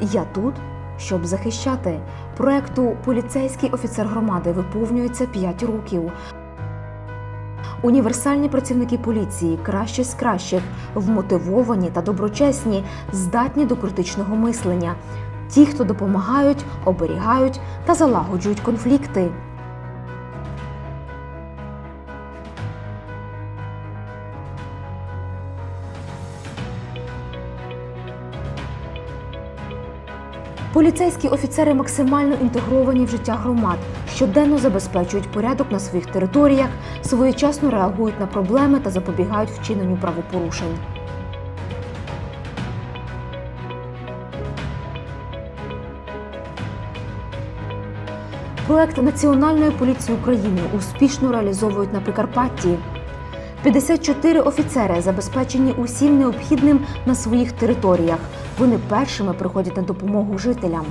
Я тут, щоб захищати. Проекту Поліцейський офіцер громади виповнюється 5 років. Універсальні працівники поліції, кращі з кращих, вмотивовані та доброчесні, здатні до критичного мислення. Ті, хто допомагають, оберігають та залагоджують конфлікти. Поліцейські офіцери максимально інтегровані в життя громад, щоденно забезпечують порядок на своїх територіях, своєчасно реагують на проблеми та запобігають вчиненню правопорушень. Проект Національної поліції України успішно реалізовують на Прикарпатті. 54 офіцери забезпечені усім необхідним на своїх територіях. Вони першими приходять на допомогу жителям.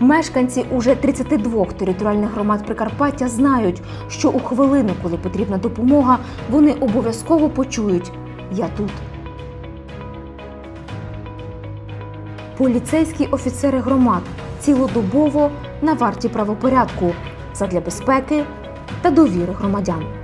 Мешканці уже 32 територіальних громад Прикарпаття знають, що у хвилину, коли потрібна допомога, вони обов'язково почують Я тут. Поліцейські офіцери громад цілодобово на варті правопорядку задля безпеки та довіри громадян.